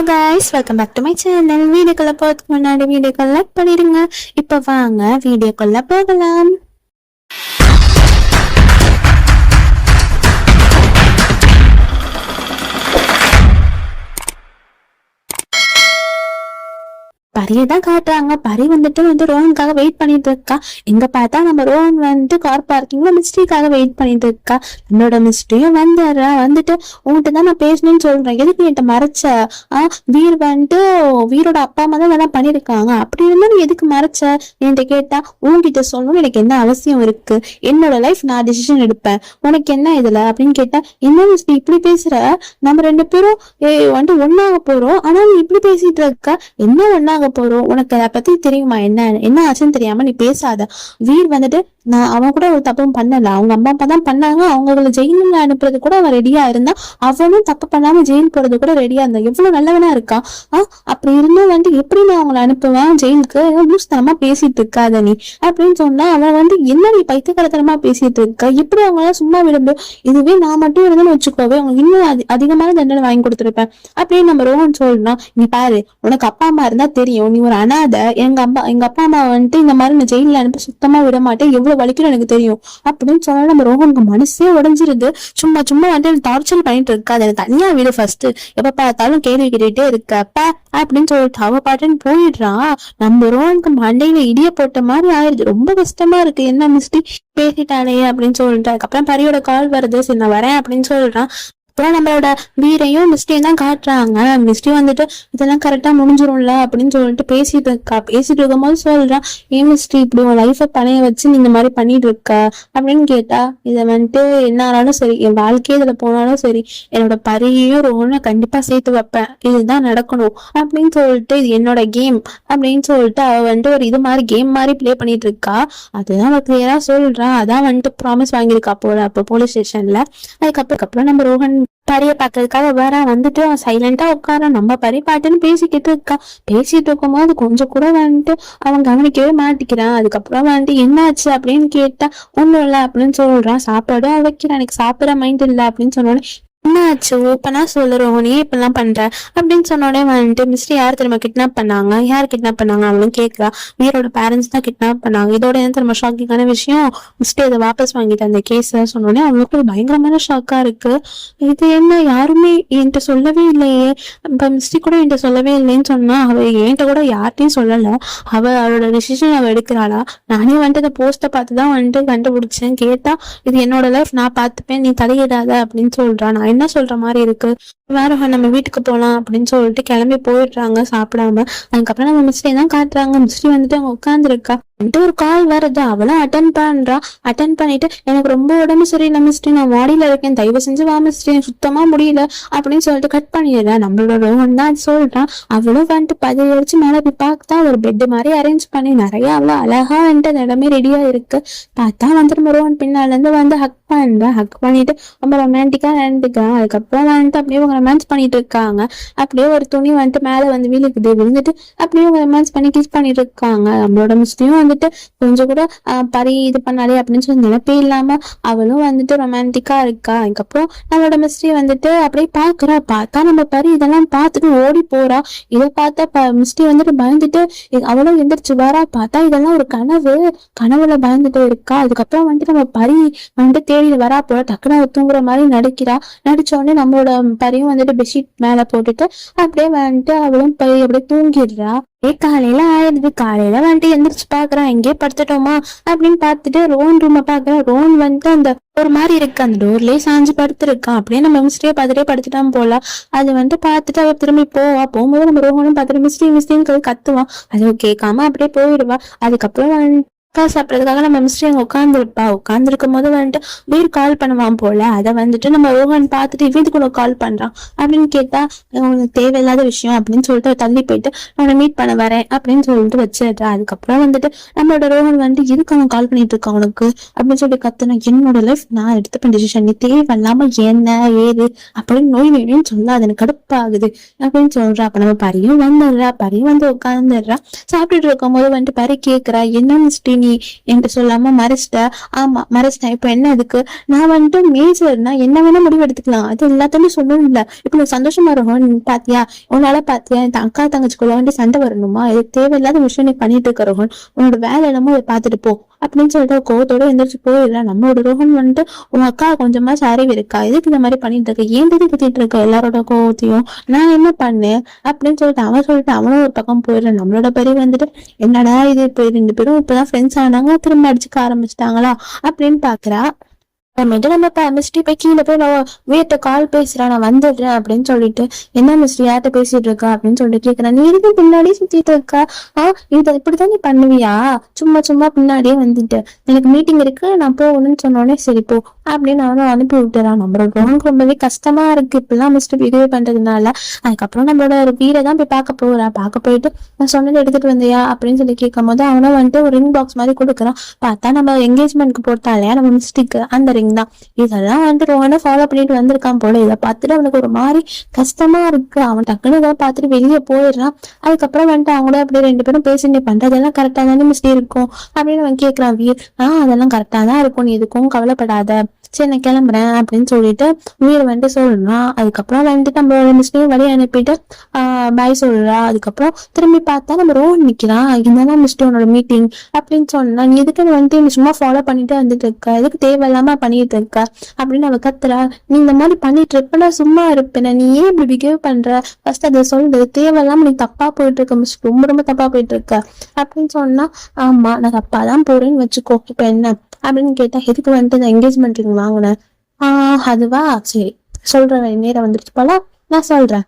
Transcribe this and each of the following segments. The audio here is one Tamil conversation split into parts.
Hello guys. Welcome back to my channel வீடியோக்குள்ள போகிறதுக்கு முன்னாடி வீடியோக்கு லைக் பண்ணிடுங்க. இப்போ வாங்க வீடியோக்குள்ள போகலாம். பரியை தான் காட்டுறாங்க. பரி வந்துட்டு வந்து ரோஹனுக்காக வெயிட் பண்ணிட்டு இருக்கா. எங்க பார்த்தா நம்ம ரோஹன் வந்துட்டு கார் பார்க்கிங்ல மிஸ்டேக்காக வெயிட் பண்ணிட்டு இருக்கா. என்னோட மிஸ்டேயும் வந்துடுறா வந்துட்டு உங்ககிட்ட தான் நான் பேசணும்னு சொல்றேன். எதுக்கு என்கிட்ட மறைச்ச? ஆ வீர் வந்துட்டு வீரோட அப்பா அம்மா தான் இதெல்லாம் பண்ணிருக்காங்க அப்படி இருந்தா நீ எதுக்கு மறைச்ச? என்கிட்ட கேட்டா உன்கிட்ட சொல்லணும்னு எனக்கு என்ன அவசியம் இருக்கு? என்னோட லைஃப் நான் டிசிஷன் எடுப்பேன். உனக்கு என்ன இதுல? அப்படின்னு கேட்டா என்ன மிஸ் இப்படி பேசுற? நம்ம ரெண்டு பேரும் வந்துட்டு ஒன்னாக போறோம். ஆனா நீ இப்படி பேசிட்டு இருக்க. என்ன ஒன்னாக போறோம். உனக்கு அதை பத்தி தெரியுமா? என்ன? என்ன ஆச்சுன்னு தெரியாம நீ பேசாத. வீர் வந்துட்டு நான் அவன் கூட ஒரு தப்பும் பண்ணல. அவங்க அம்மா அப்பா தான் பண்ணாங்க. அவங்கள ஜெயிலில் அனுப்புறது கூட அவன் ரெடியா இருந்தா அவனும் தப்பு பண்ணாம ஜெயில் போறது கூட ரெடியா இருந்தான். எவ்வளவு நல்லவனா இருக்கான். ஆஹ் அப்படி இருந்தும் வந்து எப்படி நான் அவங்கள அனுப்புவேன்? ஜெயிலுக்கு? லூஸ்தனமா பேசிட்டு இருக்காத நீ? அப்படின்னு சொன்னா அவன் வந்து என்ன நீ பைத்தியக்காரத்தனமா பேசிட்டு இருக்க? எப்படி அவங்களால சும்மா விட முடியும்? இதுவே நான் மட்டும் இருந்தேன்னு வச்சுக்கோவே அவங்க இன்னும் அதிகமான தண்டனை வாங்கி கொடுத்துருப்பேன். அப்படின்னு நம்ம ரோஹன் சொல்லணும் நீ பாரு உனக்கு அப்பா அம்மா இருந்தா தெரியும். நீ ஒரு அனாதை எங்க அப்பா எங்க அப்பா அம்மா வந்துட்டு இந்த மாதிரி நான் ஜெயிலில் அனுப்பி சுத்தமா விட மாட்டேன். எவ்வளவு வலிக்கும் எனக்கு தெரியும். அப்படின்னு சொன்னா நம்ம ரோஹனுக்கு மனசே உடைஞ்சிருது. சும்மா சும்மா வந்துட்டு டார்ச்சர் பண்ணிட்டு இருக்காது எனக்கு தனியா விடு ஃபர்ஸ்ட் எப்ப பார்த்தாலும் கேள்வி கேட்டுட்டே இருக்கப்பா அப்படின்னு சொல்லிட்டு அவ பாட்டுன்னு போயிடுறான் நம்ம ரோஹனுக்கு மண்டையில இடிய போட்ட மாதிரி ஆயிடுது ரொம்ப கஷ்டமா இருக்கு. என்ன மிஸ்டி? பேசிட்டாளே அப்படின்னு சொல்லிட்டு. அதுக்கப்புறம் பரியோட கால் வருது. சரி நான் வரேன் அப்படின்னு சொல்றான். அப்புறம் நம்மளோட வீரையும் மிஸ்டியும் தான் காட்டுறாங்க. மிஸ்டி வந்துட்டு இதெல்லாம் கரெக்டா முடிஞ்சிரும்ல அப்படின்னு சொல்லிட்டு பேசிட்டு இருக்கா. பேசிட்டு இருக்கும்போது சொல்றான் ஏன் மிஸ்டி இப்படி உன் லைஃபை பணைய வச்சு நீ இந்த மாதிரி பண்ணிட்டு இருக்க? அப்படின்னு கேட்டா இதை வந்துட்டு என்ன ஆனாலும் சரி என் வாழ்க்கையே இதுல போனாலும் சரி என்னோட பரியையும் ரோனை கண்டிப்பா சேர்த்து வைப்பேன். இதுதான் நடக்கணும் அப்படின்னு சொல்லிட்டு இது என்னோட கேம் அப்படின்னு சொல்லிட்டு அவ வந்துட்டு ஒரு இது மாதிரி கேம் மாதிரி ப்ளே பண்ணிட்டு இருக்கா. அதுதான் அவ கிளியரா சொல்றா. அதான் வந்துட்டு ப்ராமிஸ் வாங்கியிருக்கா போல அப்போ போலீஸ் ஸ்டேஷன்ல அதுக்கப்புறம் அப்புறம் நம்ம ரோஹன் பரிய பார்க்கறதுக்காக வேற வந்துட்டு அவன் சைலண்டா உட்கார நம்ம பரி பாட்டுன்னு பேசிக்கிட்டு இருக்கா. பேசிட்டு இருக்கும் போது கொஞ்சம் கூட வந்துட்டு அவன் கவனிக்கவே மாட்டிக்கிறான் அதுக்கப்புறம் வந்துட்டு என்னாச்சு அப்படின்னு கேட்டா ஒண்ணும் இல்லை அப்படின்னு சொல்றான். சாப்பாடும் வைக்கிறான். எனக்கு சாப்பிட்ற மைண்ட் இல்லை அப்படின்னு சொன்னோடனே என்னாச்சு? ஓப்பனா சொல்லுறோம் நீ இப்பெல்லாம் பண்ற? அப்படின்னு சொன்னோடனே வந்துட்டு மிஸ்டர் யார் திரும்ப கிட்னாப் பண்ணாங்க? யார் கிட்னாப் பண்ணாங்க? அவளும் கேட்கறா வீரோட பேரண்ட்ஸ் தான் கிட்னாப் பண்ணாங்க. இதோட என்ன திரும்ப ஷாக்கிங்கான விஷயம்? மிஸ்டர் இதை வாபஸ் வாங்கிட்டு அந்த கேஸ் சொன்னோடனே அவளுக்கு ஒரு பயங்கரமான ஷாக்கா இருக்கு. இது என்ன? யாருமே என்கிட்ட சொல்லவே இல்லையே. இப்ப மிஸ்டி கூட என்கிட்ட சொல்லவே இல்லைன்னு சொன்னா அவ என்கிட்ட கூட யார்ட்டையும் சொல்லல. அவ அவளோட டிசிஷன் அவ எடுக்கிறாளா? நானே வந்துட்டு அந்த போஸ்ட்டை பார்த்து தான் வந்துட்டு கண்டுபிடிச்சேன். கேட்டா இது என்னோட லைஃப் நான் பார்த்துப்பேன். நீ தலையிடாத. அப்படின்னு சொல்றா. நான் என்ன சொல்ற மாதிரி இருக்கு? வேற நம்ம வீட்டுக்கு போலாம் அப்படின்னு சொல்லிட்டு கிளம்பி போயிடுறாங்க சாப்பிடாம. அதுக்கப்புறம் நம்ம மிஸ்டே தான் காட்டுறாங்க. மிஸ்ட்ரி வந்துட்டு அவங்க உட்காந்துருக்கா வந்துட்டு ஒரு கால் வருது. அவளும் அட்டன் பண்றா. அட்டன் பண்ணிட்டு எனக்கு ரொம்ப உடம்பு சரியில்லை மிஸ்ட்ரி நான் மாடியில இருக்கேன். தயவு செஞ்சு வா மிஸ்ட்ரி சுத்தமா முடியல அப்படின்னு சொல்லிட்டு கட் பண்ணிடுறேன் நம்மளோட ரோஹன் தான் சொல்றான் அவளும் வந்துட்டு பதவி அடிச்சு மேலே போய் பார்த்தா ஒரு பெட் மாதிரி அரேஞ்ச் பண்ணி நிறைய அவ்வளோ அழகா வந்துட்டு அந்த இடமே ரெடியா இருக்கு. பார்த்தா வந்துட்டு நம்ம பின்னால இருந்து வந்து ஹக் பண்றேன் ஹக் பண்ணிட்டு ரொம்ப ரொமான்டிக்கா நடந்துக்கிறான் அதுக்கப்புறம் வந்துட்டு அப்படியே ரொமான்ஸ் பண்ணிட்டு இருக்காங்க அப்படியே ஒரு துணி வந்துட்டு மேல வந்து விழுக்குது விழுந்துட்டு அப்படியே அவங்க ரொமான்ஸ் பண்ணி கிஸ் பண்ணிட்டு இருக்காங்க நம்மளோட மிஸ்டியும் வந்துட்டு கொஞ்சம் கூட பரி இது பண்ணாலே அப்படின்னு சொல்லி நினைப்பே இல்லாம அவளும் வந்துட்டு ரொமான்டிக்கா இருக்கா. அதுக்கப்புறம் நம்மளோட மிஸ்டி வந்துட்டு அப்படியே பாக்குறா பார்த்தா நம்ம பரி இதெல்லாம் பார்த்துட்டு ஓடி போறா. இதை பார்த்தா ப- மிஸ்டி வந்துட்டு பயந்துட்டு அவளும் எந்திரிச்சு வரா பார்த்தா இதெல்லாம் ஒரு கனவு. கனவுல பயந்துட்டு இருக்கா. அதுக்கப்புறம் வந்துட்டு நம்ம பரி வந்துட்டு தேடி வரா போல. டக்குனு தூங்குற மாதிரி நடிக்கிறா. நடிச்ச உடனே நம்மளோட பரியும் வந்துட்டு பெட்ஷீட் மேல போட்டுட்டு அப்படியே வந்துட்டு அவளும் போய் அப்படியே தூங்கிடுறா. ஏ காலையில ஆயிடுது. காலையில வந்துட்டு எந்திரிச்சு பாக்குறான் எங்கேயே படுத்துட்டோமா அப்படின்னு பார்த்துட்டு ரோன் ரூம பாக்குறான் ரோன் வந்துட்டு அந்த ஒரு மாதிரி இருக்கு. அந்த டோர்லயே சாஞ்சு படுத்திருக்கான் அப்படியே நம்ம மிஸ்டே பார்த்துட்டே படுத்துட்டான் போல. அது வந்துட்டு பார்த்துட்டு அவ திரும்பி போவா. போகும்போது நம்ம ரோஹனும் பார்த்துட்டு மிஸ்டி மிஸ்டின்னு கத்துவான். அது கேட்காம அப்படியே போயிடுவா. அதுக்கப்புறம் அக்கா சாப்பிட்றதுக்காக நம்ம மிஸ்ட்ரி அங்கே உட்காந்துருப்பா உட்காந்துருக்கும் போது வந்துட்டு வீர் கால் பண்ணுவான் போல. அதை வந்துட்டு நம்ம ரோஹன் பார்த்துட்டு இவன் கூட கால் பண்றான். அப்படின்னு கேட்டா உனக்கு தேவையில்லாத விஷயம் அப்படின்னு சொல்லிட்டு தள்ளி போயிட்டு அவனை மீட் பண்ண வரேன் அப்படின்னு சொல்லிட்டு வச்சிடுறா. அதுக்கப்புறம் வந்துட்டு நம்மளோட ரோஹன் வந்துட்டு எதுக்கு அவன் கால் பண்ணிட்டு இருக்கான் உனக்கு? அப்படின்னு சொல்லி கத்துனா என்னோட லைஃப் நான் எடுத்துப்பேன் டிசிஷன் நீ தேவையில்லாம என்ன ஏது அப்படின்னு நோய் வேணும்னு அது எனக்கு கடுப்பாகுது அப்படின்னு சொல்றா. அப்ப நம்ம பரியும் வந்துடுறா. பரியும் வந்து உட்காந்துடுறா சாப்பிட்டுட்டு இருக்கும் போது வந்துட்டு பரி கேட்குறா என்ன மிஸ்டி நீ என்கிட்ட சொல்லாம மறைச்சிட்ட. ஆமா மறைச்சிட்டேன் இப்ப என்ன அதுக்கு? நான் வந்துட்டு மேஜர்னா என்ன வேணா முடிவு எடுத்துக்கலாம் அது எல்லாத்தையுமே சொல்லணும் இல்ல. இப்ப நீ சந்தோஷமா இருக்கும் நீ பாத்தியா? உன்னால பாத்தியா? என் அக்கா தங்கச்சிக்குள்ள வந்து சண்டை வரணுமா? இது தேவையில்லாத விஷயம் நீ பண்ணிட்டு இருக்க ரோஹன். உன்னோட வேலை என்னமோ அதை பார்த்துட்டு போ. அப்படின்னு சொல்லிட்டு கோவத்தோட எந்திரிச்சு போயிடலாம் நம்மளோட ரோஹன் வந்துட்டு உன் அக்கா கொஞ்சமா அறிவு இருக்கா? எதுக்கு இந்த மாதிரி பண்ணிட்டு இருக்க? ஏன் திட்டி குத்திட்டு இருக்க எல்லாரோட கோவத்தையும்? நான் என்ன பண்ணேன்? அப்படின்னு சொல்லிட்டு அவன் சொல்லிட்டு அவனும் ஒரு பக்கம் போயிடுறான். நம்மளோட பெரிய வந்துட்டு என்னடா இது? இப்ப ரெண்டு பேரும் இப்பதான் ஃப்ரெண்ட்ஸ் ஆனாங்க திரும்ப அடிச்சுக்க ஆரம்பிச்சிட்டாங்களா அப்படின்னு பாக்குறா. அப்புறமேட்டு நம்ம இப்ப போய் கீழே போய் நான் வீட்டை கால் பேசுறேன் நான் வந்துடுறேன் அப்படின்னு சொல்லிட்டு என்ன மிஸ்ட்ரி யார்கிட்ட பேசிட்டு இருக்கா? அப்படின்னு சொல்லிட்டு கேக்குறேன். நீ எதுக்கு பின்னாடியே சுத்திட்டு இருக்கா? ஆஹ் இது இப்படிதான் நீ பண்ணுவியா? சும்மா சும்மா பின்னாடியே வந்துட்டு எனக்கு மீட்டிங் இருக்கு நான் போகணும்னு சொன்னோடனே சரி போ அப்படின்னு அவனை அனுப்பி விட்டுறான். நம்மளோட ரோனுக்கு ரொம்பவே கஷ்டமா இருக்கு. இப்பெல்லாம் மிஸ்டர் பிஹேவ் பண்றதுனால அதுக்கப்புறம் நம்மளோட ஒரு வீரை தான் போய் பார்க்க போறான் பார்க்க போயிட்டு நான் சொன்னது எடுத்துட்டு வந்தியா? அப்படின்னு சொல்லி கேட்கும் போது அவனும் வந்துட்டு ஒரு ரிங் பாக்ஸ் மாதிரி கொடுக்குறான். பார்த்தா நம்ம என்கேஜ்மெண்ட்க்கு போட்டாலே நம்ம மிஸ்டிக்கு அந்த ரிங் தான் இதெல்லாம் வந்துட்டு ரோஹனை ஃபாலோ பண்ணிட்டு வந்திருக்கான் போல. இதை பார்த்துட்டு அவனுக்கு ஒரு மாதிரி கஷ்டமா இருக்கு. அவன் டக்குன்னு இதை பார்த்துட்டு வெளியே போயிடுறான். அதுக்கப்புறம் வந்துட்டு அவங்களே அப்படியே ரெண்டு பேரும் பேசி நீ பண்றதெல்லாம் கரெக்டா தானே மிஸ்டி இருக்கும். அப்படின்னு அவன் கேட்கிறான் வீர் ஆஹ் அதெல்லாம் கரெக்டா தான் இருக்கும். நீ எதுக்கும் கவலைப்படாத. சரி நான் கிளம்புறேன் அப்படின்னு சொல்லிட்டு வீர் வந்துட்டு சொல்றான் அதுக்கப்புறம் வந்துட்டு நம்மளோட மிஸ்டையும் வழி அனுப்பிட்டு ஆஹ் பாய் சொல்றா அதுக்கப்புறம் திரும்பி பார்த்தா நம்ம ரோடு நிக்கிறான் இதுதான் மிஸ்டர் உன்னோட மீட்டிங் அப்படின்னு சொன்னா நீ எதுக்கு வந்துட்டு நீ சும்மா ஃபாலோ பண்ணிட்டு வந்துட்டு இருக்க? எதுக்கு தேவையில்லாம பண்ணிட்டு இருக்க? அப்படின்னு அவ கத்துறா. நீ இந்த மாதிரி பண்ணிட்டு இருப்பனா நான் சும்மா இருப்பேன. நீ ஏன் இப்படி பிஹேவ் பண்ற? ஃபர்ஸ்ட் அதை சொல்றது தேவையில்லாம நீ தப்பா போயிட்டு இருக்க மிஸ் ரொம்ப ரொம்ப தப்பா போயிட்டு இருக்க. அப்படின்னு சொன்னா ஆமா நான் தப்பா தான் போறேன்னு வச்சுக்கோ. இப்ப என்ன? அப்படின்னு கேட்டா எதுக்கு வந்துட்டு என்கேஜ்மெண்ட் வாங்கினேன். ஆஹ் அதுவா? சரி சொல்றேன் நேரம் வந்துருச்சு போல. நான் சொல்றேன்.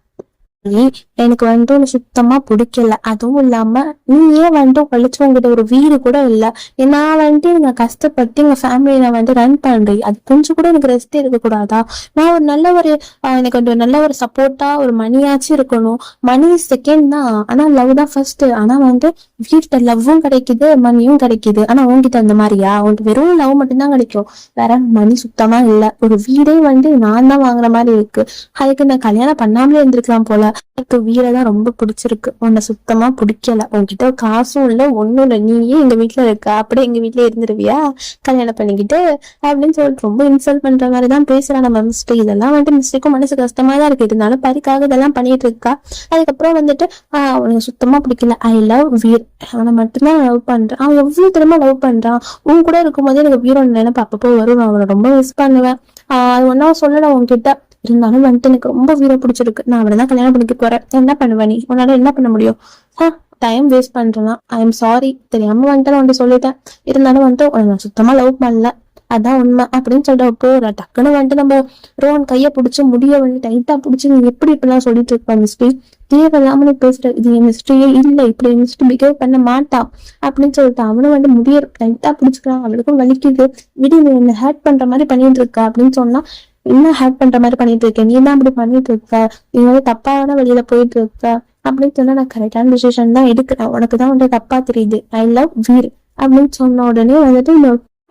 நீ எனக்கு வந்துட்டு உன்னை சுத்தமா பிடிக்கல. அதுவும் இல்லாம நீ ஏன் வந்துட்டு உழைச்சவங்கிட்ட ஒரு வீடு கூட இல்ல? நான் வந்துட்டு எனக்கு கஷ்டப்பட்டு எங்க ஃபேமிலியை நான் ரன் பண்றேன். அது கொஞ்சம் கூட எனக்கு ரெஸ்ட் இருக்க கூடாதா நான் ஒரு நல்ல ஒரு எனக்கு ஒரு நல்ல ஒரு சப்போர்ட்டா ஒரு மணியாச்சும் இருக்கணும். மணி செகண்ட் தான். ஆனா லவ் தான் ஃபர்ஸ்ட் ஆனா வந்து வீட்டுல லவ்வும் கிடைக்குது மணியும் கிடைக்குது. ஆனா உன்கிட்ட அந்த மாதிரியா? உனக்கு வெறும் லவ் மட்டும்தான் கிடைக்கும். வேற மணி சுத்தமா இல்ல. ஒரு வீடே வந்து நான் தான் வாங்குற மாதிரி இருக்கு. அதுக்கு நான் கல்யாணம் பண்ணாமலே இருந்திருக்கலாம் போல. எனக்கு வீடை தான் ரொம்ப பிடிச்சிருக்கு. உன்னை சுத்தமா பிடிக்கல. உன்கிட்ட காசும் இல்ல ஒண்ணும் இல்ல. நீயே எங்க வீட்டுல இருக்க. அப்படியே எங்க வீட்டுல இருந்துருவியா? கல்யாணம் பண்ணிக்கிட்டு அப்படின்னு சொல்லிட்டு ரொம்ப இன்சல்ட் பண்ற மாதிரி தான் பேசுறான் நம்ம மிஸ்டேக் இதெல்லாம் வந்துட்டு மிஸ்டேக்கும் மனசு கஷ்டமா தான் இருக்கு. இருந்தாலும் பரிக்காக இதெல்லாம் பண்ணிட்டு இருக்கா? அதுக்கப்புறம் வந்துட்டு ஆஹ் உனக்கு சுத்தமா பிடிக்கல. ஐ லவ் வீர் அவனை மட்டும்தான் லவ் பண்றான். அவன் எவ்வளவு திரும்ப லவ் பண்றான். உன் கூட இருக்கும்போது எனக்கு வீரோட நினைப்பு அப்பப்போ வரும். நான் அவனை ரொம்ப மிஸ் பண்ணுவேன். ஆஹ் அது ஒன்னா சொல்லல உன்கிட்ட. இருந்தாலும் வந்துட்டு எனக்கு ரொம்ப வீரோ பிடிச்சிருக்கு. நான் அவனை தான் கல்யாணம் பண்ணிக்க போறேன். என்ன பண்ணுவ நீ? உன்னால என்ன பண்ண முடியும்? டைம் வேஸ்ட் பண்றேன்னா ஐ எம் சாரி தெரியாம வந்துட்டு நான் உன்கிட்ட சொல்லிட்டேன். இருந்தாலும் வந்துட்டு உன்னை நான் சுத்தமா லவ் பண்ணல. அதான் உண்மை அப்படின்னு சொல்லிட்டு நான் டக்குன்னு வந்துட்டு நம்ம ரோன் கையை பிடிச்சி முடிய வந்து டைட்டா பிடிச்சி நீ எப்படி இப்படிலாம் சொல்லிட்டு இருப்பேன் மிஸ்டி தேவையில்லாம நீ பேசுற இது என் மிஸ்ட்ரியே இல்ல இப்படி மிஸ்டி பிஹேவ் பண்ண மாட்டான் அப்படின்னு சொல்லிட்டு அவனும் வந்து முடிய டைட்டா பிடிச்சிக்கிறான். அவளுக்கும் வலிக்குது. விடு நீ என்ன ஹேட் பண்ற மாதிரி பண்ணிட்டு இருக்க அப்படின்னு சொன்னா என்ன ஹேக் பண்ற மாதிரி பண்ணிட்டு இருக்கேன் நீ தான் அப்படி பண்ணிட்டு இருக்க நீ வந்து தப்பான வழியில போயிட்டு இருக்க அப்படின்னு சொன்னா நான் கரெக்டான டிசிஷன் தான் எடுக்கிறேன். உனக்கு தான் வந்து தப்பா தெரியுது. ஐ லவ் வீர் அப்படின்னு சொன்ன உடனே வந்துட்டு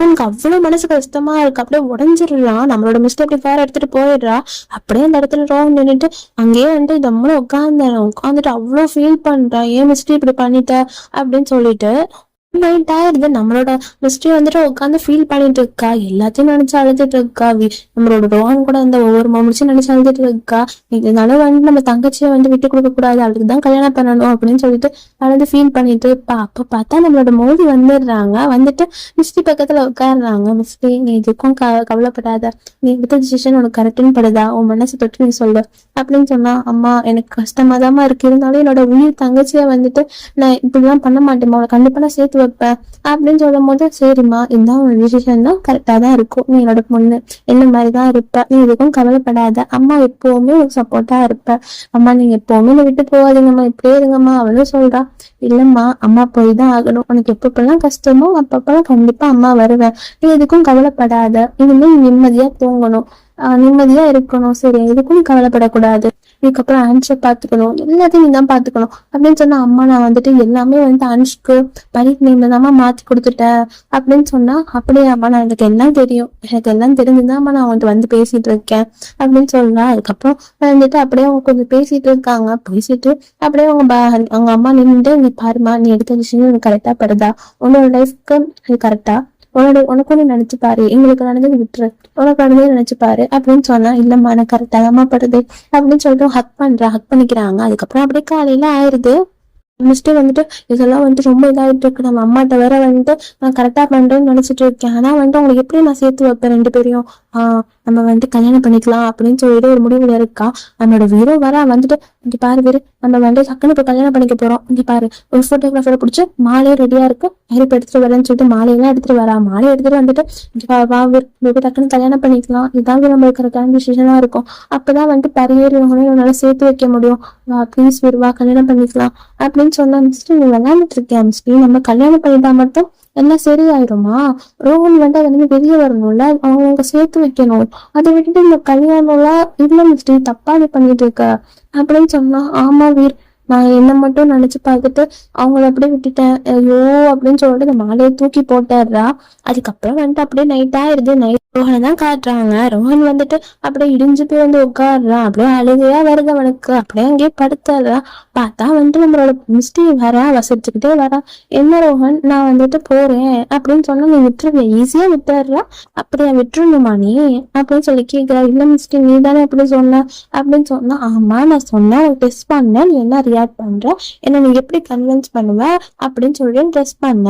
இந்த எனக்கு அவ்வளவு மனசு கஷ்டமா இருக்கு. அப்படியே உடஞ்சிடலாம். நம்மளோட மிஸ்டேக் அப்படி வேற எடுத்துட்டு போயிடுறா. அப்படியே அந்த இடத்துல ரோங் நின்னுட்டு அங்கேயே வந்துட்டு தம்முன்னு உட்காந்தேன் உட்காந்துட்டு அவ்வளவு ஃபீல் பண்றான் ஏன் மிஸ்டேக் இப்படி பண்ணிட்ட? அப்படின்னு சொல்லிட்டு மைண்ட் ஆயிடுது நம்மளோட மிஸ்ட்ரி வந்துட்டு உட்காந்து ஃபீல் பண்ணிட்டு இருக்கா எல்லாத்தையும் நினைச்சு அழுதுட்டு இருக்கா வி- நம்மளோட ரோஹன் கூட அந்த ஒவ்வொரு மொமெண்ட்ஸும் நினைச்சு அழுதுட்டு இருக்கா இதனால வந்து நம்ம தங்கச்சியை வந்து விட்டு கொடுக்க கூடாது. அவளுக்கு தான் கல்யாணம் பண்ணணும் அப்படின்னு சொல்லிட்டு அழுது ஃபீல் பண்ணிட்டு இருப்பா அப்ப பார்த்தா நம்மளோட மோதி வந்துடுறாங்க. வந்துட்டு மிஸ்டி பக்கத்துல உட்காடுறாங்க மிஸ்டி நீ எதுக்கும் க கவலைப்படாத. நீ எடுத்த டிசிஷன் உனக்கு கரெக்டுன்னு படுதா? உன் மனசை தொட்டு நீ சொல்லு. அப்படின்னு சொன்னா அம்மா எனக்கு கஷ்டமாதாம்மா இருக்கு. இருந்தாலும் என்னோட உயிர் தங்கச்சியை வந்துட்டு நான் இப்படிலாம் பண்ண மாட்டேன் அவளை கண்டிப்பா நான் சேர்த்து வைப்பேன் அப்படின்னு சொல்லும் போது சரிம்மா இதுதான் உன் டிசிஷன் தான் கரெக்டா தான் இருக்கும். நீ என்னோட பொண்ணு. என்ன மாதிரி தான் இருப்ப. நீ எதுக்கும் கவலைப்படாத. அம்மா எப்பவுமே உனக்கு சப்போர்ட்டா இருப்ப. அம்மா நீங்க எப்பவுமே என்னை விட்டு போகாதீங்கம்மா. இப்படியே இருங்கம்மா அவளும் சொல்றா. இல்லம்மா அம்மா போய் தான் ஆகணும். உனக்கு எப்பப்பெல்லாம் கஷ்டமோ அப்பப்பெல்லாம் கண்டிப்பா அம்மா வருவேன் நீ எதுக்கும் கவலைப்படாத. இனிமே நீ நிம்மதியா தூங்கணும். நிம்மதியா இருக்கணும். சரி எதுக்கும் கவலைப்படக்கூடாது. இதுக்கப்புறம் அன்ஷை பாத்துக்கணும் எல்லாத்தையும் நீ தான் பாத்துக்கணும் அப்படின்னு சொன்னா அம்மா நான் வந்துட்டு எல்லாமே வந்து அன்ஷுக்கு பரிக் நேம்ல தான் மாத்தி கொடுத்துட்டேன் அப்படின்னு சொன்னா அப்படியே அம்மா நான் எனக்கு எல்லாம் தெரியும்? எனக்கு எல்லாம் தெரிஞ்சுதான் நான் வந்து வந்து பேசிட்டு இருக்கேன். அப்படின்னு சொல்றா அதுக்கப்புறம் வந்துட்டு அப்படியே அவங்க கொஞ்சம் பேசிட்டு இருக்காங்க. பேசிட்டு அப்படியே அவங்க அவங்க அம்மா நின்றுட்டு நீ பாருமா நீ எடுத்த விஷயம் கரெக்டா படுதா? உன்னோட லைஃப்க்கு அது கரெக்டா உன்னோட உனக்கு ஒண்ணு நினைச்சு பாரு எங்களுக்கு நடந்தது விட்டுரு. உனக்கு நடந்தது நினைச்சு பாரு அப்படின்னு சொன்னா இல்லம்மா எனக்கு கரெக்டாகமா படுது அப்படின்னு சொல்லிட்டு ஹக் பண்றா ஹக் பண்ணிக்கிறாங்க. அதுக்கப்புறம் அப்படியே காலையில ஆயிருது மிஸ்டே வந்துட்டு இதெல்லாம் வந்துட்டு ரொம்ப இதாயிட்டு இருக்கு. நம்ம அம்மாட்ட வேற வந்துட்டு நான் கரெக்டா பண்றேன்னு நினச்சிட்டு இருக்கேன். ஆனா வந்துட்டு உங்களுக்கு எப்படி நான் சேர்த்து வைப்பேன் ரெண்டு பேரையும்? ஆஹ் நம்ம வந்துட்டு கல்யாணம் பண்ணிக்கலாம் அப்படின்னு சொல்லிட்டு ஒரு முடிவில் இருக்கா? நம்மளோட வீரோ வர வந்துட்டு இங்கே பாரு வீரு நம்ம வந்து டக்குன்னு இப்போ கல்யாணம் பண்ணிக்க போறோம். இங்கே பாரு ஒரு ஃபோட்டோகிராஃபரை பிடிச்சி மாலையே ரெடியா இருக்கு. இப்போ எடுத்துட்டு வரேன்னு சொல்லிட்டு மாலையெல்லாம் எடுத்துட்டு வரா. மாலை எடுத்துட்டு வந்துட்டு வா, வா வீர், நம்ம டக்குனு டக்குன்னு கல்யாணம் பண்ணிக்கலாம். இதான் நம்மளுக்கு கரெக்டான டிசிஷனாக இருக்கும். அப்பதான் வந்துட்டு பரியேறி என்னால் சேர்த்து வைக்க முடியும். வா ப்ளீஸ் வீர் வா கல்யாணம் பண்ணிக்கலாம். அப்படின்னு சொன்னா மிஸ்டர் நீ விளையாண்டுட்டு இருக்கேன் மிஸ்ட்ரி நம்ம கல்யாணம் பண்ணிட்டா மட்டும் எல்லாம் சரியாயிருமா? ரோஹன் வந்து அதுல இருந்து வெளியே வரணும்ல அவங்க சேர்த்து வைக்கணும். அதை விட்டுட்டு இந்த கல்யாணம்லாம் இல்ல மிஸ்ட்ரி தப்பா நீ பண்ணிட்டு இருக்க அப்படின்னு சொன்னா ஆமா வீர். நான் என்ன மட்டும் நினைச்சு பார்த்துட்டு அவங்கள அப்படியே விட்டுட்டேன். ஐயோ அப்படின்னு சொல்லிட்டு இந்த மாலையை தூக்கி போட்டுடுறா. அதுக்கப்புறம் வந்துட்டு அப்படியே நைட் ஆயிருது. நைட் ரோஹனை தான் காட்டுறாங்க. ரோஹன் வந்துட்டு அப்படியே இடிஞ்சு போய் வந்து உட்காடுறான் அப்படியே அழுகையா வருது அவனுக்கு. அப்படியே அங்கேயே படுத்துறான் பார்த்தா வந்துட்டு நம்மளோட மிஸ்டி வரா வசிச்சுக்கிட்டே வரா என்ன ரோஹன்? நான் வந்துட்டு போறேன். அப்படின்னு சொன்னா நீ விட்டுருவிய ஈஸியா விட்டுடுறா. அப்படியே விட்டுருணுமா நீ? அப்படின்னு சொல்லி கேக்குறா. இல்ல மிஸ்டி நீ தானே எப்படி சொன்ன. அப்படின்னு சொன்னா ஆமா நான் சொன்னேன் டெஸ்ட் பண்ணேன். என்ன ரியாக்ட் பண்ற என்ன நீ எப்படி கன்வின்ஸ் பண்ணுவ? அப்படின்னு சொல்லி ட்ரெஸ் பண்ண.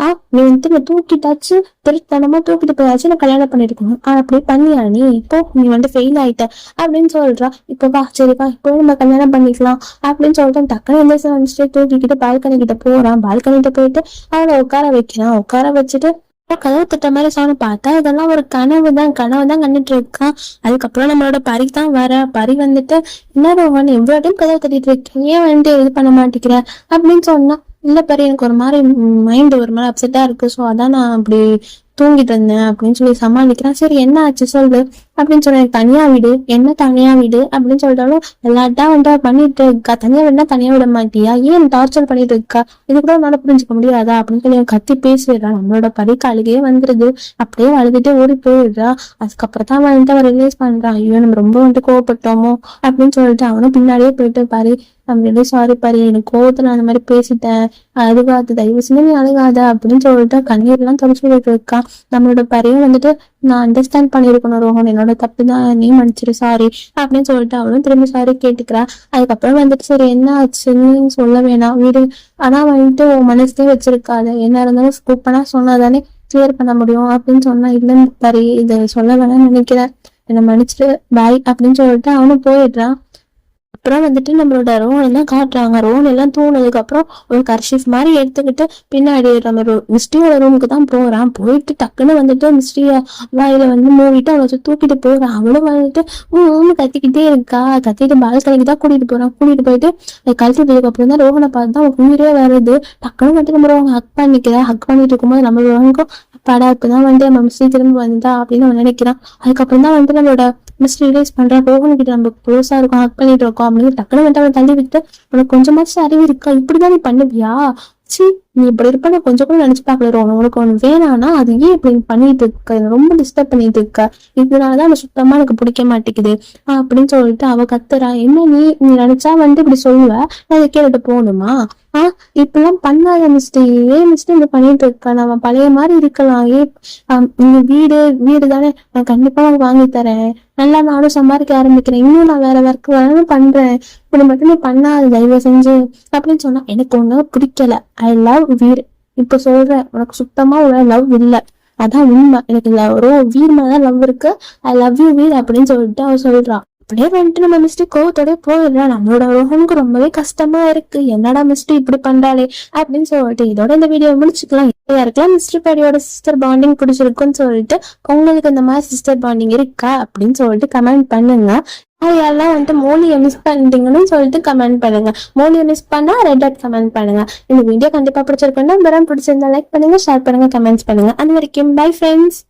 ஆ நீ வந்து நான் தூக்கிட்டாச்சு திருத்தனமா தூக்கிட்டு போயாச்சு நான் கல்யாணம் பண்ணிருக்கணும். ஆ அப்படி பண்ணியா நீ? இப்போ நீ வந்து ஃபெயில் ஆயிட்ட. அப்படின்னு சொல்றா. இப்போ வா சரிப்பா இப்போ நம்ம கல்யாணம் பண்ணிக்கலாம். அப்படின்னு சொல்லிட்டு டக்குனு எந்த வந்துட்டு தூக்கிக்கிட்டு பால்கனி கிட்ட போறான். பால்கனி கிட்ட போயிட்டு அவனை உட்கார வைக்கிறான். உட்கார வச்சுட்டு கதவு தட்ட மாதிரி சாணம் பார்த்தா இதெல்லாம் ஒரு கனவு தான் கனவு தான் கண்டுட்டு இருக்கான் அதுக்கப்புறம் நம்மளோட பறி தான் வர. பரி வந்துட்டு என்ன ரோஹன் எவ்வளவு டைம் கதவு தட்டிட்டு இருக்கேன் ஏன் வந்துட்டு இது பண்ண மாட்டேங்கிற? அப்படின்னு சொன்னா இல்ல பரி எனக்கு ஒரு மாதிரி மைண்ட் ஒரு மாதிரி அப்செட்டா இருக்கு. ஸோ அதான் நான் அப்படி தூங்கிட்டு இருந்தேன். அப்படின்னு சொல்லி சமாளிக்கிறேன். சரி என்ன ஆச்சு? சொல்லு. அப்படின்னு சொன்னேன் தனியா வீடு. என்ன தனியா வீடு அப்படின்னு சொல்லிட்டாலும் எல்லாத்தான் வந்துட்டு பண்ணிட்டு இருக்கா. தனியா விடனா தனியா விட மாட்டியா? ஏன் டார்ச்சர் பண்ணிட்டு இருக்கா? இது கூட உன்னால புரிஞ்சுக்க முடியாதா? அப்படின்னு சொல்லி கத்தி பேசிடுறா. நம்மளோட படிக்க அழுகையே வந்துருது. அப்படியே அழுதுட்டு ஓடி போயிடுறா. அதுக்கப்புறம் தான் வந்துட்டு அவன் ரிலீஸ் பண்றான். ஐயோ நம்ம ரொம்ப வந்துட்டு கோவப்பட்டோமோ? அப்படின்னு சொல்லிட்டு அவனும் பின்னாடியே போயிட்டு பாரு. அப்படின்னு சாரி பாரு. எனக்கு கோவத்துல அந்த மாதிரி பேசிட்டேன். அழுகாது. தயவு செஞ்சு நீ அழுகாத. அப்படின்னு சொல்லிட்டு கண்ணீர்லாம் தொடச்சு விட்டுட்டு இருக்கான் நம்மளோட பறையும் வந்துட்டு நான் அண்டர்ஸ்டாண்ட் பண்ணிருக்கணும் ரோஹன். என்னோட தப்பு தான் நீ மன்னிச்சிரு சாரி அப்படின்னு சொல்லிட்டு அவளும் திரும்பி சாரி கேட்டுக்கிறா. அதுக்கப்புறம் வந்துட்டு சரி என்ன ஆச்சுன்னு சொல்ல வேணாம் வீடு. ஆனா வந்துட்டு உன் மனசுலயே வச்சிருக்காத. என்ன இருந்தாலும் கூப்பனா சொன்னாதானே கிளியர் பண்ண முடியும் அப்படின்னு சொன்னா இல்லைன்னு பாரு இதை சொல்ல வேணாம்னு நினைக்கிறேன். என்னை மன்னிச்சிட்டு பாய் அப்படின்னு சொல்லிட்டு அவனும் போயிடுறான். அப்புறம் வந்துட்டு நம்மளோட ரோன் எல்லாம் காட்டுறாங்க. ரோன் எல்லாம் தூணதுக்கு அப்புறம் ஒரு கர்ஷிஃப் மாதிரி எடுத்துக்கிட்டு பின்னாடி நம்ம மிஸ்டியோட ரூமுக்கு தான் போறான். போயிட்டு டக்குன்னு வந்துட்டு மிஸ்டிய வாயில வந்து மூவிட்டு அவளை தூக்கிட்டு போறான் அவளும் வந்துட்டு ஊன்னு கத்திக்கிட்டே இருக்கா? கத்திட்டு பால்கனிக்கு தான் கூட்டிட்டு போறான். கூட்டிட்டு போயிட்டு அதை அப்புறம் தான் ரோகனை பார்த்து தான் உயிரே வருது. டக்குன்னு வந்துட்டு நம்ம ரோஹன் ஹக் பண்ணிக்கிறா. ஹக் பண்ணிட்டு இருக்கும்போது நம்ம ரோஹனுக்கும் படா இப்பதான் வந்து நம்ம மிஸ்டி திரும்ப வந்தா? அப்படின்னு அவன் நினைக்கிறான். அதுக்கப்புறம் தான் வந்து நம்மளோட மிஸ் ரியலைஸ் பண்றா ரோகன் கிட்ட நம்ம க்ளோஸா இருக்கோம் ஹக் பண்ணிட்டு இருக்கோம். அப்படின்னு டக்குனு வந்து அவளை தள்ளி விட்டு உனக்கு கொஞ்சமாச்சும் அறிவு இருக்கா? இப்படிதான் நீ பண்ணுவியா? சி நீ இப்படி இருப்ப நான் கொஞ்சம் கூட நினைச்சு பார்க்கல உனக்கு ஒண்ணு வேணாம்னா அது ஏன் இப்படி பண்ணிட்டு இருக்க? ரொம்ப டிஸ்டர்ப் பண்ணிட்டு இருக்க. இதனாலதான் எனக்கு சுத்தமா எனக்கு பிடிக்க மாட்டேங்குது. அப்படின்னு சொல்லிட்டு அவ கத்துறா. என்ன நீ நீ நினைச்சா வந்து இப்படி சொல்லுவ? நான் இதை கேட்டுட்டு போகணுமா? ஆஹ் இப்பெல்லாம் பண்ணாத மிஸ்டே ஏன் மிஸ்டே இப்படி பண்ணிட்டு இருக்க? நம்ம பழைய மாதிரி இருக்கலாம். ஏன் ஆஹ் இந்த வீடு வீடு தானே. நான் கண்டிப்பா உனக்கு வாங்கி தரேன். நல்லா நானும் சம்பாதிக்க ஆரம்பிக்கிறேன். இன்னும் நான் வேற ஒர்க் வேணாலும் பண்றேன். இப்படி மட்டும் நீ பண்ணாத. தயவு செஞ்சு. அப்படின்னு சொன்னா எனக்கு ஒண்ணு பிடிக்கல. ஐ லவ் வீர் இப்ப சொல்றேன் உனக்கு சுத்தமா ஒரு லவ் இல்ல. அதான் உண்மை. எனக்கு லவ் ரோ வீர் மேலதான் லவ் இருக்கு. ஐ லவ் யூ வீர் அப்படின்னு சொல்லிட்டு அவ சொல்றான். அப்படியே வந்துட்டு நம்ம மிஸ்டி கோவத்தோட போயிடலாம் நம்மளோட ரோஹனுக்கு ரொம்பவே கஷ்டமா இருக்கு. என்னடா மிஸ்டி இப்படி பண்றாளே அப்படின்னு சொல்லிட்டு இதோட இந்த வீடியோ முடிச்சுக்கலாம். யாருக்கெல்லாம் மிஸ்டர் பேடியோட சிஸ்டர் பாண்டிங் பிடிச்சிருக்குன்னு சொல்லிட்டு உங்களுக்கு இந்த மாதிரி சிஸ்டர் பாண்டிங் இருக்கா அப்படின்னு சொல்லிட்டு கமெண்ட் பண்ணுங்க. யாரெல்லாம் வந்துட்டு மோலியை மிஸ் பண்ணிட்டீங்கன்னு சொல்லிட்டு கமெண்ட் பண்ணுங்க. மோலியை மிஸ் பண்ணா ரெட் அட் கமெண்ட் பண்ணுங்க. இந்த வீடியோ கண்டிப்பா பிடிச்சிருக்குன்னா பரம் பிடிச்சிருந்தா லைக் பண்ணுங்க ஷேர் பண்ணுங்க கமெண்ட்ஸ் பண்ணுங்க. அது வரைக்கும் பை ஃப்ரெண்ட்ஸ்